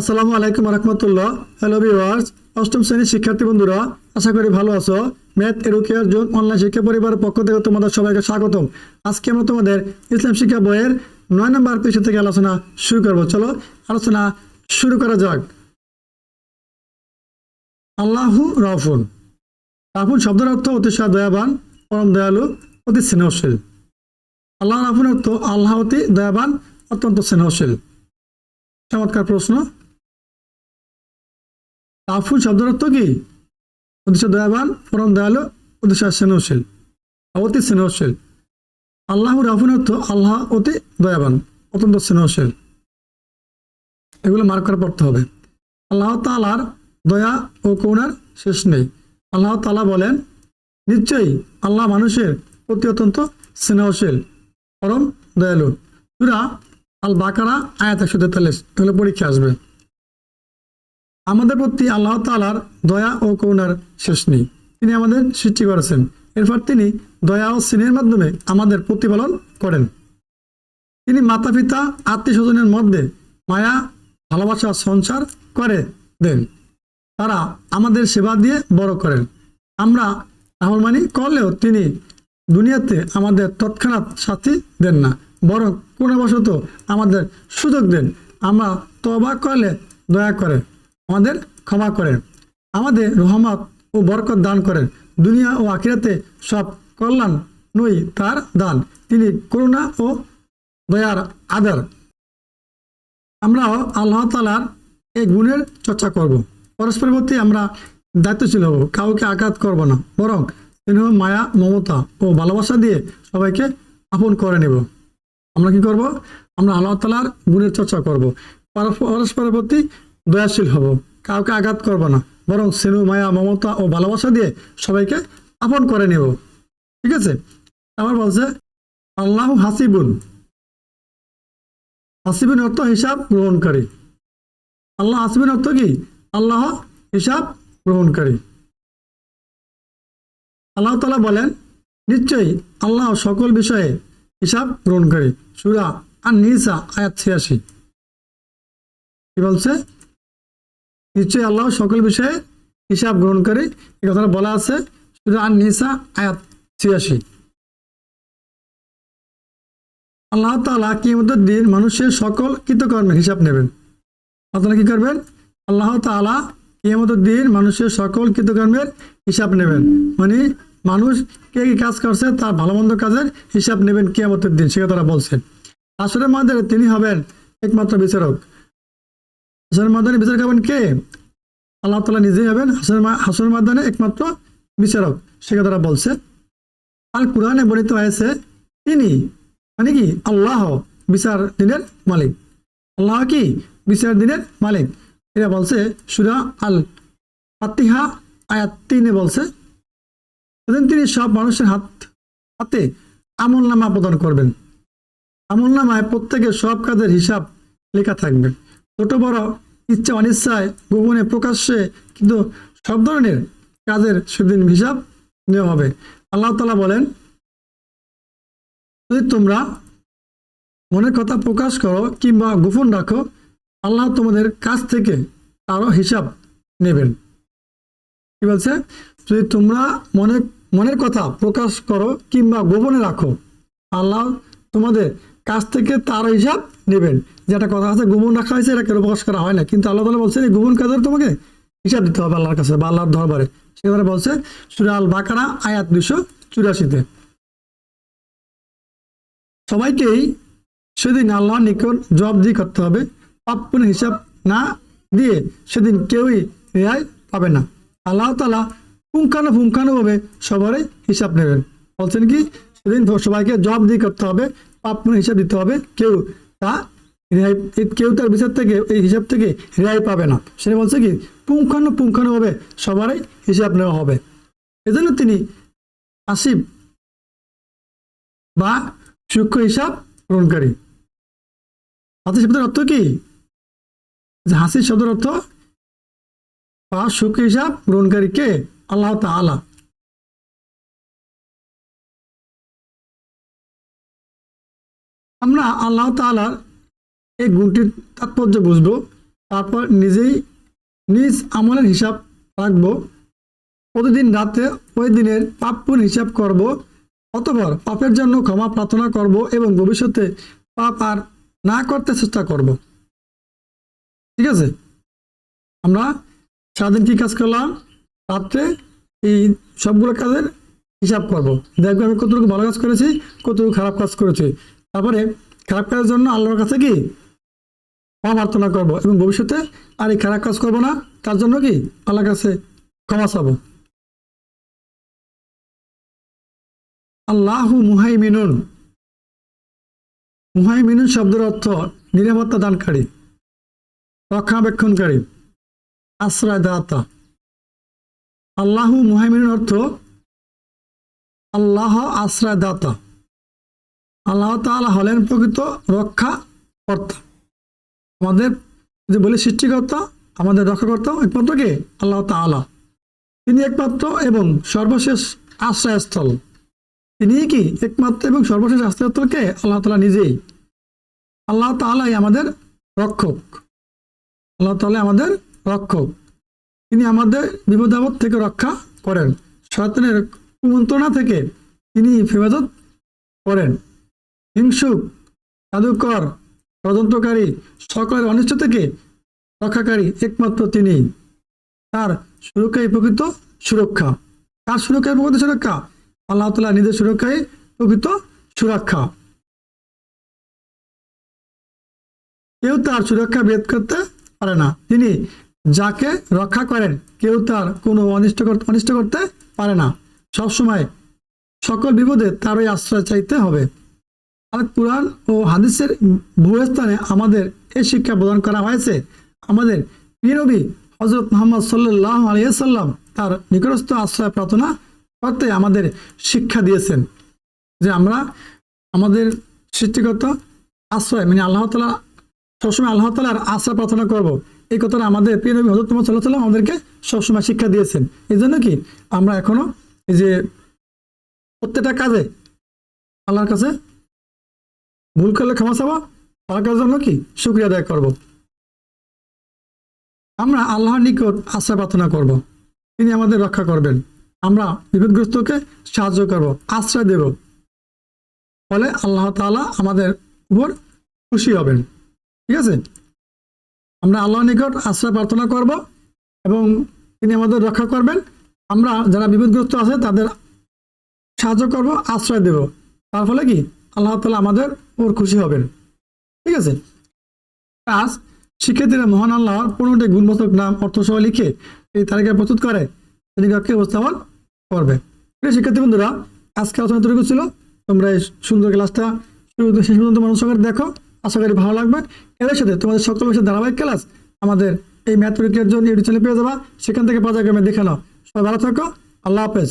আসসালামু আলাইকুম রহমতুল্লাহ। Hello viewers অষ্টম শ্রেণির শিক্ষার্থী বন্ধুরা, আশা করি ভালো আছো। ম্যাথ এডুকেয়ার জোন অনলাইন শিক্ষা পরিবারের পক্ষ থেকে তোমাদের সবাইকে স্বাগতম। আজকে আমরা তোমাদের ইসলাম শিক্ষা বইয়ের নয় নম্বর পৃষ্ঠ থেকে আলোচনা শুরু করব। চলো, আলোচনা শুরু করা যাক। আল্লাহু রাফুন। রাফুন শব্দের অর্থ অতিশয় দয়াবান, পরম দয়ালু, অতি স্নেহশীল। আল্লাহ রাফুন অর্থ আল্লাহ অতি দয়াবান, অত্যন্ত স্নেহশীল। চমৎকার প্রশ্ন। আফুন শব্দের অর্থ কি? অতিশয় দয়াবান, পরম দয়ালু অতিশয় স্নেহশীল, অতি স্নেহশীল। আল্লাহ রাফুন অর্থ আল্লাহ অতি দয়াবান, অত্যন্ত স্নেহশীল। এগুলো মার্ক করে পড়তে হবে। আল্লাহ তালার দয়া ও করুণার শেষ নেই। আল্লাহ তালা বলেন, নিশ্চয়ই আল্লাহ মানুষের অতি অত্যন্ত স্নেহশীল, পরম দয়ালু। সুরা আল বাকারা আয়াত একশো তেতাল্লিশ, এগুলো পরীক্ষা আসবে। আমাদের প্রতি আল্লাহ তালার দয়া ও করুণার শেষ নেই। তিনি আমাদের সৃষ্টি করেছেন। এরপর তিনি দয়া ও স্নেহের মাধ্যমে আমাদের প্রতিপালন করেন। তিনি মাতা পিতা আত্মীয় স্বজনের মধ্যে মায়া, ভালোবাসা, সঞ্চার করে দেন। তারা আমাদের সেবা দিয়ে বড় করেন। আমরা আহরমানি করলেও তিনি দুনিয়াতে আমাদের তৎক্ষণাৎ শাস্তি দেন না, বরং কোনবশত আমাদের সুযোগ দেন। আমরা তবা করলে দয়া করেন আমাদের ক্ষমা করেন। আমাদের রহমত ও বরকত দান করেন। দুনিয়া ও আখিরাতে সব কল্যাণ নই তার দান। তিনি করুণা ও দয়ার আদার। আমরাও আল্লাহ তালার এই গুণের চর্চা করব। পরস্পরের প্রতি আমরা দায়িত্বশীল হব, কাউকে আঘাত করব না। বরং স্নেহ, মায়া, মমতা ও ভালোবাসা দিয়ে সবাইকে আপন করে নেব। আমরা কি করব? আমরা আল্লাহ তালার গুণের চর্চা করব। পরস্পরের প্রতি দয়াশীল হব। কাউকে আঘাত করব না, বরং স্নেহ মায়া, মমতা ও ভালোবাসা দিয়ে সবাইকে আপন করে নেব। ঠিক আছে? আবার বলছে, আল্লাহ হাসিবুন। হাসিবিন অর্থ হিসাব গ্রহণকারী। আল্লাহ হাসিবিন অর্থ কি? আল্লাহ হিসাব গ্রহণকারী। আল্লাহ তালা বলেন, নিশ্চয়ই আল্লাহ সকল বিষয়ে হিসাব গ্রহণকারী। সুরা আর নিসা আয়াত ছিয়াশি। কি বলছে? নিশ্চয়ই আল্লাহ সকল বিষয়ে হিসাব গ্রহণকারী এই কথাটা বলা আছে সুরা আর নিসা আয়াত ছিয়াশি। আল্লাহ তালা কিমতের দিন মানুষের সকল কৃতকর্মের হিসাব নেবেন। আপনারা কি করবেন? আল্লাহ তালা কিয়ামতের দিন মানুষের সকল কৃতকর্মের হিসাব নেবেন। মানে মানুষ কে কি কাজ করছে তার ভালো মন্দ কাজের হিসাব নেবেন কিয়ামতের দিন, সে তারা বলছেন। আসরের মাধ্যমে তিনি হবেন একমাত্র বিচারক। হাসরের মাধ্যমে বিচার করবেন কে? আল্লাহ তালা নিজেই হবেন। হাসরের হাসরের মাধ্যমে একমাত্র বিচারক, সে তারা বলছে। আর কোরআনে বর্ণিত হয়েছে, তিনি মানে কি? আল্লাহ বিচার দিনের মালিক। আল্লাহ কি? বিচার দিনের মালিক। এটা বলছে, সুরা আল ফাতিহা, আয়াত তিনে বলছে সেদিন তিনি সব মানুষের হাত হাতে আমল নামা প্রদান করবেন। আমল নামায় প্রত্যেকের সব কাজের হিসাব লেখা থাকবে। ছোট বড় ইচ্ছা অনিচ্ছায় গোপনে প্রকাশ্যে কিন্তু সব ধরনের কাজের সেদিন হিসাব নেওয়া হবে। আল্লাহ তালা বলেন, যদি তোমরা মনের কথা প্রকাশ করো কিংবা গোপন রাখো, আল্লাহ তোমাদের কাছ থেকে তারও হিসাব নেবেন। কি বলছে? যদি তোমরা মনে, মনের কথা প্রকাশ করো কিংবা গোপনে রাখো, আল্লাহ তোমাদের কাছ থেকে তার হিসাব নেবেন। যেটা কথা আছে গোপন রাখা হয়েছে এটা কেন প্রকাশ করা হয় না? কিন্তু আল্লাহ তালা বলছেন, এই গোপন কাজের তোমাকে? হিসাব দিতে হবে আল্লাহর কাছে বা আল্লাহর দরবারে। সেখানে বলছে সুরা আল বাকারা আয়াত দুশো চুরাশিতে। সবাইকেই সেদিন আল্লাহর নিকট জবাবদি করতে হবে পাপ্পন হিসাব না দিয়ে সেদিন কেউই রেহাই পাবে না। আল্লাহ তালা পুঙ্খানো পুঙ্খানুভাবে সবারই হিসাব নেবেন। বলছেন কি, সেদিন সবাইকে জবাবদি করতে হবে পাপ্পন হিসাব দিতে হবে, কেউ তা রেহাই কেউ তার বিচার থেকে, এই হিসাব থেকে রেহাই পাবে না। সেটা বলছে কি, পুঙ্খানু পুঙ্খানুভাবে সবারই হিসাব নেওয়া হবে। এজন্য তিনি আসিফ বা সূক্ষ্ম হিসাব গ্রহণকারী। হাসি শব্দের অর্থ কি? যে হাসি শব্দের অর্থ, বা সুখ হিসাব গ্রহণকারী কে? আল্লাহ তাআলা। আমরা আল্লাহ তাআলার এই গুণটির তাৎপর্য বুঝব, তারপর নিজেই নিজ আমলের হিসাব রাখব, প্রতিদিন রাতে ওই দিনের পাপ পুণ্য হিসাব করব, অতপর পাপের জন্য ক্ষমা প্রার্থনা করব এবং ভবিষ্যতে পাপ আর না করতে চেষ্টা করব। ঠিক আছে? আমরা সারাদিন কি কাজ করলাম? রাত্রে এই সবগুলো কাজের হিসাব করব। দেখব আমি কতটুকু ভালো কাজ করেছি, কতটুকু খারাপ কাজ করেছি। তারপরে খারাপ কাজের জন্য আল্লাহর কাছে কি? ক্ষমা প্রার্থনা করব এবং ভবিষ্যতে আর এই খারাপ কাজ করব না। তার জন্য কি? আল্লাহর কাছে ক্ষমা চাবো। আল্লাহু মুহাইমিনুন। মুহাইমিনুন শব্দের অর্থ নিরাপত্তা দানকারী, রক্ষণাবেক্ষণকারী আশ্রয় দাতা আল্লাহু মুহাইমিনুন অর্থ আল্লাহ আশ্রয় দাতা আল্লাহ তাআলা হলেন প্রকৃত রক্ষা কর্তা। আমাদের যে বলি সৃষ্টিকর্তা, আমাদের রক্ষাকর্তা একমাত্র কে? আল্লাহ তাআলা। তিনি একমাত্র এবং সর্বশেষ আশ্রয়স্থল। তিনি কি একমাত্র এবং সর্বশেষ আশ্রয়স্থলকে আল্লাহ তালা নিজেই। আল্লাহ তাআলাই আমাদের রক্ষক। আল্লাহ তাআলা আমাদের রক্ষক। তিনি আমাদের বিপদাবদ থেকে রক্ষা করেন। শয়তানের কুমন্ত্রণা থেকে তিনি হেফাজত করেন। হিংসুক জাদুকর ষড়যন্ত্রকারী সকলের অনিষ্ট থেকে রক্ষাকারী একমাত্র তিনি। তার সুরক্ষাই প্রকৃত সুরক্ষা। তার সুরক্ষায় প্রকৃত সুরক্ষা। আল্লাহ তালা নিজের সুরক্ষায় প্রকৃত সুরক্ষা। কেউ তার সুরক্ষা ভেদ করতে পারে না। তিনি যাকে রক্ষা করেন, কেউ তার কোনো অনিষ্ট কর- অনিষ্ট করতে পারে না। সবসময় সকল বিপদে তারই আশ্রয় চাইতে হবে। আর কোরআন ও হাদিসের ভূস্থানে আমাদের এই শিক্ষা প্রদান করা হয়েছে। আমাদের প্রিয়নবী হজরত মোহাম্মদ সাল্লাহ আলিয়াল্লাম তার নিকটস্থ আশ্রয় প্রার্থনা করতে আমাদের শিক্ষা দিয়েছেন যে আমরা আমাদের সৃষ্টিগত আশ্রয় মানে আল্লাহ তালা সবসময় আল্লাহ তালার আশ্রয় প্রার্থনা করব। এই কথাটা আমাদের প্রিয় নবী হজরত মোহাম্মদ সাল্লাহ আমাদেরকে সবসময় শিক্ষা দিয়েছেন। এই জন্য কি আমরা এখনও এই যে প্রত্যেকটা কাজে আল্লাহর কাছে ভুল করলে ক্ষমা চাবো তার জন্য কি? শুক্রিয়া আদায় করব। আমরা আল্লাহর নিকট আশ্রয় প্রার্থনা করব। তিনি আমাদের রক্ষা করবেন। আমরা বিপদগ্রস্তকে সাহায্য করব, আশ্রয় দেব। ফলে আল্লাহ তাআলা আমাদের উপর খুশি হবেন। ঠিক আছে? আমরা আল্লাহর নিকট আশ্রয় প্রার্থনা করব এবং তিনি আমাদের রক্ষা করবেন। আমরা যারা বিপদগ্রস্ত আছে তাদের সাহায্য করব, আশ্রয় দেব। তার ফলে কি? আল্লাহ তালা আমাদের ওর খুশি হবেন। ঠিক আছে? কাজ, শিক্ষার্থীরা মহান আল্লাহর পনেরোটি গুণবাচক নাম অর্থ অর্থসহ লিখে এই তালিকা প্রস্তুত করে তিনি কাউকে উপস্থাপন করবে। শিক্ষার্থী বন্ধুরা, আজকে আলোচনা তৈরি ছিল। তোমরা এই সুন্দর ক্লাসটা শুরু শেষ পর্যন্ত মানুষ সঙ্গে দেখো। আশা করি ভালো লাগবে। এর সাথে তোমাদের সকল বিষয়ে ধারাবাহিক ক্লাস আমাদের এই ম্যাথ পরীক্ষার জন্য ইউটিউব চ্যানেল পেয়ে যাবা। সেখান থেকে পাওয়া যাবে দেখে নাও। সবাই ভালো থাকো। আল্লাহ হাফেজ।